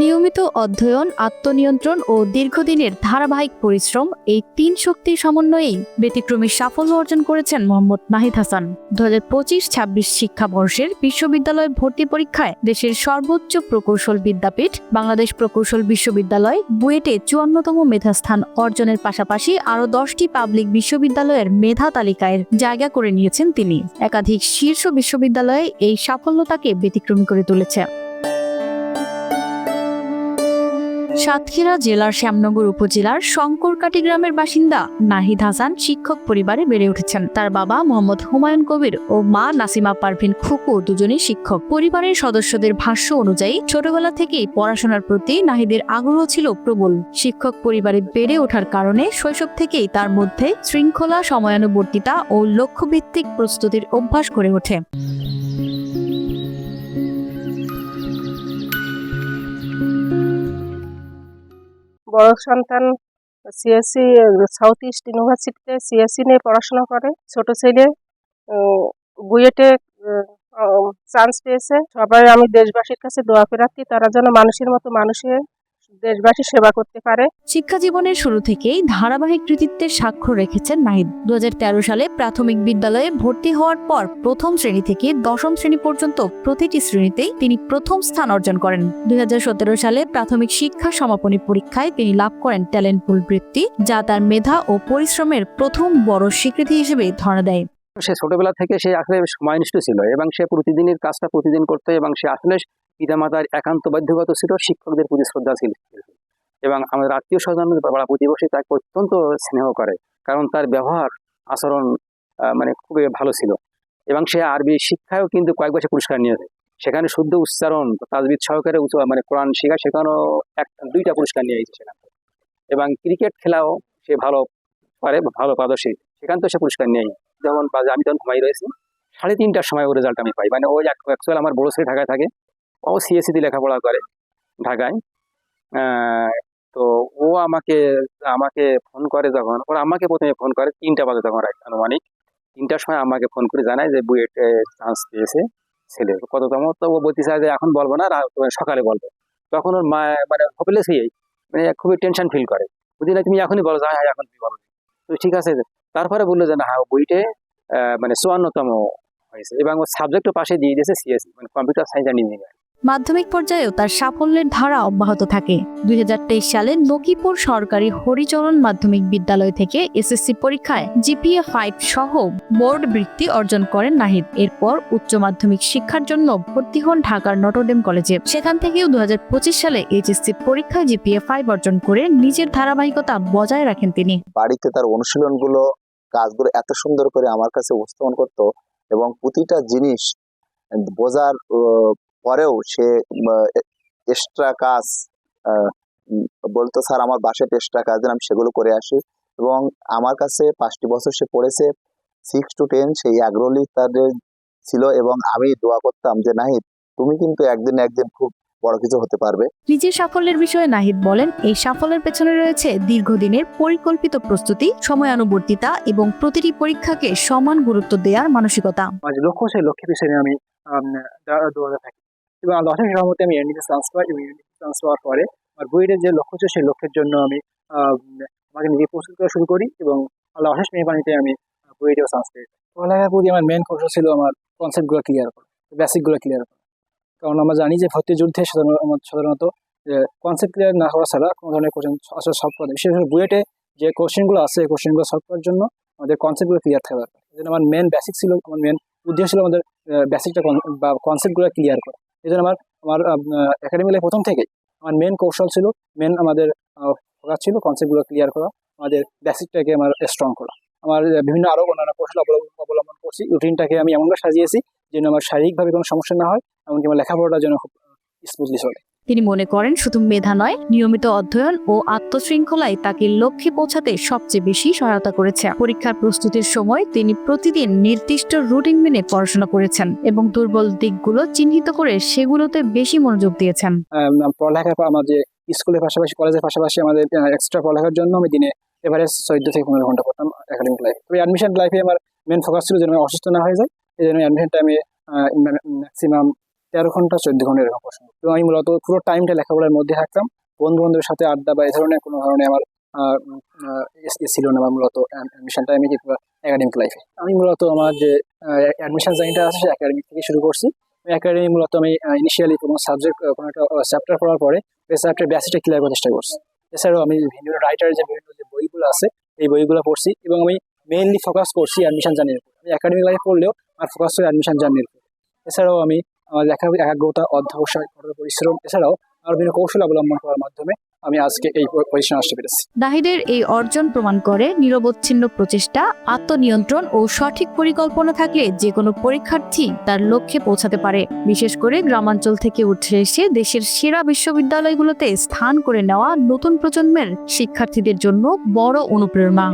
নিয়মিত অধ্যয়ন, আত্মনিয়ন্ত্রণ ও দীর্ঘদিনের ধারাবাহিক পরিশ্রম এই তিন শক্তির সমন্বয়েই ব্যতিক্রমী সাফল্য অর্জন করেছেন মোহাম্মদ নাহিদ হাসান। দু হাজার পঁচিশ ছাব্বিশ শিক্ষাবর্ষের বিশ্ববিদ্যালয় ভর্তি পরীক্ষায় দেশের সর্বোচ্চ প্রকৌশল বিদ্যাপীঠ, বাংলাদেশ প্রকৌশল বিশ্ববিদ্যালয় বুয়েটে চুয়ান্নতম মেধাস্থান অর্জনের পাশাপাশি আরও দশটি পাবলিক বিশ্ববিদ্যালয়ের মেধা তালিকায় জায়গা করে নিয়েছেন তিনি। একাধিক শীর্ষ বিশ্ববিদ্যালয়ে এই সাফল্য তাকে ব্যতিক্রমী করে তুলেছে। সাতক্ষীরা জেলার শ্যামনগর উপজেলার শঙ্করকাটি গ্রামের বাসিন্দা নাহিদ হাসান শিক্ষক পরিবারে বেড়ে উঠেছেন। তার বাবা মোহাম্মদ হুমায়ুন কবির ও মা নাসিমা পারভিন খুকু দুজনেই শিক্ষক। পরিবারের সদস্যদের ভাষ্য অনুযায়ী, ছোটবেলা থেকেই পড়াশোনার প্রতি নাহিদের আগ্রহ ছিল প্রবল। শিক্ষক পরিবারে বেড়ে ওঠার কারণে শৈশব থেকেই তার মধ্যে শৃঙ্খলা, সময়ানুবর্তিতা ও লক্ষ্যভিত্তিক প্রস্তুতির অভ্যাস গড়ে ওঠে। বড় সন্তান সিএসসি সাউথ ইস্ট ইউনিভার্সিটিতে সিএসসি নিয়ে পড়াশোনা করে। ছোট ছেলে বুয়েটে চান্স পেয়েছে। সবাই আমি দেশবাসীর কাছে দোয়া প্রার্থী, তারা যেন মানুষের মতো মানুষের দেশবাসী সেবা করতে পারে। শিক্ষা জীবনের শুরু থেকেই ধারাবাহিক কৃতিত্বের স্বাক্ষর রেখেছেন নাহিদ। দু সালে প্রাথমিক বিদ্যালয়ে ভর্তি হওয়ার পর প্রথম শ্রেণি থেকে দশম শ্রেণি পর্যন্ত প্রতিটি শ্রেণীতেই তিনি প্রথম স্থান অর্জন করেন। দুই সালে প্রাথমিক শিক্ষা সমাপনী পরীক্ষায় তিনি লাভ করেন ট্যালেন্ট পুল বৃত্তি যা তার মেধা ও পরিশ্রমের প্রথম বড় স্বীকৃতি হিসেবে ধরা দেয়। সে ছোটবেলা থেকে সে আসলে সময়নিষ্ঠ ছিল এবং সে প্রতিদিনের কাজটা প্রতিদিন করতো এবং সে আসলে পিতামাতার একান্ত বাধ্যগত ছিল, শিক্ষকদের প্রতি শ্রদ্ধাশীল ছিল। এবং আমাদের আত্মীয় স্বজন পাড়া প্রতিবেশী, তাকে অত্যন্ত স্নেহ করে। কারণ তার ব্যবহার, আচরণ মানে খুবই ভালো ছিল। এবং সে আরবি শিক্ষায়ও কিন্তু কয়েক বছর পুরস্কার নিয়েছে। সেখানে শুদ্ধ উচ্চারণ তাজবিদ সহকারে মানে কোরআন শেখা, সেখানেও এক দুইটা পুরস্কার নিয়ে এসেছে। সেখান। এবং ক্রিকেট খেলাও সে ভালো পারে, ভালো পারদর্শী। সেখান থেকে সে পুরস্কার নেই যেমন আমি তখন ঘুমাই রয়েছি। সাড়ে তিনটার সময় ওর রেজাল্ট আমি পাই। মানে ওই অ্যাকচুয়াল আমার বড় ছেলে ঢাকায় থাকে। ও সিএসসিতে লেখাপড়া করে ঢাকায়। তো ও আমাকে আমাকে ফোন করে যখন ওরা আমাকে প্রথমে ফোন করে তিনটা বাজে তখন রাত আনুমানিক। তিনটার সময় আমাকে ফোন করে জানায় যে বুয়েট চান্স পেয়েছে ছেলে। কততম? তো ও বলতে চায় যে এখন বলব না সকালে বলব। তখন ওর মা মানে হোপলেস মানে খুবই টেনশন ফিল করে। বুঝলি না তুমি এখনই বলো হ্যাঁ এখন তুমি বলো। তো ঠিক আছে তারপরে বলল যে না হ্যাঁ আহ, মানে চুয়ান্নতম হয়েছে। এবং ও সাবজেক্টও পাশে দিয়ে দিয়েছে সিএসসি মানে কম্পিউটার সায়েন্স অ্যান্ড ইঞ্জিনিয়ারিং মাধ্যমিক পর্যায়েও তার সাফল্যের ধারা অব্যাহত থাকে। দুই হাজার তেইশ সালে নকিপুর সরকারি হরিচরণ মাধ্যমিক বিদ্যালয় থেকে এসএসসি পরীক্ষায় জিপিএ ফাইভ সহ বোর্ড বৃত্তি অর্জন করেন নাহিদ। এরপর উচ্চ মাধ্যমিক শিক্ষার জন্য ভর্তি হন ঢাকার নটরডেম কলেজে। সেখান থেকেও দুই হাজার পঁচিশ সালে এইচএসসি পরীক্ষায় জিপিএ ফাইভ অর্জন করে নিজের ধারাবাহিকতা বজায় রাখেন তিনি। বাড়িতে তার অনুশীলনগুলো, কাজগুলো এত সুন্দর করে আমার কাছে উপস্থাপন করত এবং প্রতিটা জিনিস বোঝার পরেও সে এক্সট্রা কাজ বলতো স্যার আমার বাসায় এক্সট্রা কাজ আমি সেগুলো করে আসি। এবং আমার কাছে পাঁচটি বছর সে পড়েছে সিক্স টু টেন সেই আগ্রহী তাদের ছিল এবং আমি দোয়া করতাম যে নাহিদ তুমি কিন্তু একদিন একদিন খুব বড় কিছু হতে পারবে। নিজের সাফল্যের বিষয়ে নাহিদ বলেন এই সাফল্যের পেছনে রয়েছে দীর্ঘদিনের পরিকল্পিত প্রস্তুতি সময়ানুবর্তিতা এবং প্রতিটি পরীক্ষাকে সমান গুরুত্ব দেওয়ার মানসিকতা। লক্ষ্য সেই লক্ষ্যের পিছনে আমি দৌড়াতে থাকি এবং আল্লাহ রহমতে আমি এনডিতে চান্স পাই এবং এনডিতে চান্স পাওয়ার পরে আমার বইয়ের যে লক্ষ্য ছিল, সেই লক্ষ্যের জন্য আমি আমাকে নিজে প্রস্তুত করা শুরু করি এবং আল্লাহ অশেষ মেহরবানিতে আমি বইয়েও চান্স পেয়ে যাই পড়ালেখার প্রতি আমার মেন কৌশল ছিল আমার কনসেপ্টগুলো ক্লিয়ার করা বেসিকগুলো ক্লিয়ার করা। কারণ আমরা জানি যে ভর্তি যুদ্ধে সাধারণত, যে কনসেপ্ট ক্লিয়ার না করা ছাড়া কোনো ধরনের কোশ্চেন আসলে সলভ করা বিশেষ করে বুয়েটে যে কোশ্চেনগুলো আছে কোশ্চেনগুলো সলভ করার জন্য আমাদের কনসেপ্টগুলো ক্লিয়ার থাকা দরকার। আমার মেন বেসিক ছিল, আমার মেন উদ্দেশ্য ছিল আমাদের বেসিকটা বা কনসেপ্টগুলো ক্লিয়ার করা। এই জন্য আমার আমার একাডেমি লাইফ প্রথম থেকেই আমার মেন কৌশল ছিল মেন আমাদের ফোকাস ছিল কনসেপ্টগুলো ক্লিয়ার করা, আমাদের বেসিকটাকে আমার স্ট্রং করা। আমার বিভিন্ন আরও অন্যান্য কৌশল অবলম্বন অবলম্বন করছি রুটিনটাকে আমি এমনভাবে সাজিয়েছি যেন আমার শারীরিকভাবে কোনো সমস্যা না হয়, এমনকি আমার লেখাপড়াটা যেন খুব স্মুথলি চলে। তিনি মনে করেন শুধু মেধা নয়, নিয়মিত অধ্যয়ন ও আত্মশৃঙ্খলাই তাকে লক্ষ্যে পৌঁছাতে সবচেয়ে বেশি সহায়তা করেছে। পরীক্ষার প্রস্তুতির সময় তিনি প্রতিদিন নির্দিষ্ট রুটিন মেনে পড়াশোনা করেছেন এবং দুর্বল দিকগুলো চিহ্নিত করে সেগুলোতে বেশি মনোযোগ দিয়েছেন। আমার যে স্কুলের পাশাপাশি, কলেজের পাশাপাশি আমাদের এক্সট্রা পড়ালেখার জন্য আমি দিনে এভারেজ চোদ্দ থেকে পনেরো ঘণ্টা পড়তাম একাডেমিক লাইফ তবে অ্যাডমিশন লাইফে আমার মেন ফোকাস ছিল যেন অসুস্থ না হয়ে যায় এই জন্য অ্যাডমিশনটা আমি ম্যাক্সিমাম তেরো ঘণ্টা, চোদ্দ ঘণ্টা এরকম করতাম। এবং আমি মূলত পুরো টাইমটা লেখাপড়ার মধ্যে থাকতাম। বন্ধু বান্ধবের সাথে আড্ডা বা এই ধরনের কোনো ধরনের আমার ছিল না আমার মূলত অ্যাডমিশন টাইমে কিংবা একাডেমিক লাইফে আমি মূলত আমার যে অ্যাডমিশন জার্নিটা আছে সে একাডেমিক থেকে শুরু করছি। একাডেমি মূলত আমি ইনিশিয়ালি কোনো সাবজেক্ট কোনো একটা চ্যাপ্টার পড়ার পরে ওই চ্যাপ্টার বেসিকটা ক্লিয়ার করার চেষ্টা করছি। এছাড়াও আমি বিভিন্ন রাইটারের যে বিভিন্ন যে বইগুলো আছে, এই বইগুলো পড়ছি এবং আমি মেইনলি ফোকাস করছি অ্যাডমিশন জার্নির উপর। আমি একাডেমিক লাইফ পড়লেও আর ফোকাস করি অ্যাডমিশন জার্নির উপর। এছাড়াও আমি লেখার একাগ্রতা, অধ্যবসায়, কঠোর পরিশ্রম এছাড়াও আরও বিভিন্ন কৌশল অবলম্বন করার মাধ্যমে আমি আজকে এই পজিশন আসতে পেরেছি। নাহিদের এই অর্জন প্রমাণ করে নিরবচ্ছিন্ন প্রচেষ্টা, আত্মনিয়ন্ত্রণ ও সঠিক পরিকল্পনা থাকলে যে কোনো পরীক্ষার্থী তার লক্ষ্যে পৌঁছাতে পারে। বিশেষ করে গ্রামাঞ্চল থেকে উঠে এসে দেশের সেরা বিশ্ববিদ্যালয়গুলোতে স্থান করে নেওয়া নতুন প্রজন্মের শিক্ষার্থীদের জন্য বড় অনুপ্রেরণা।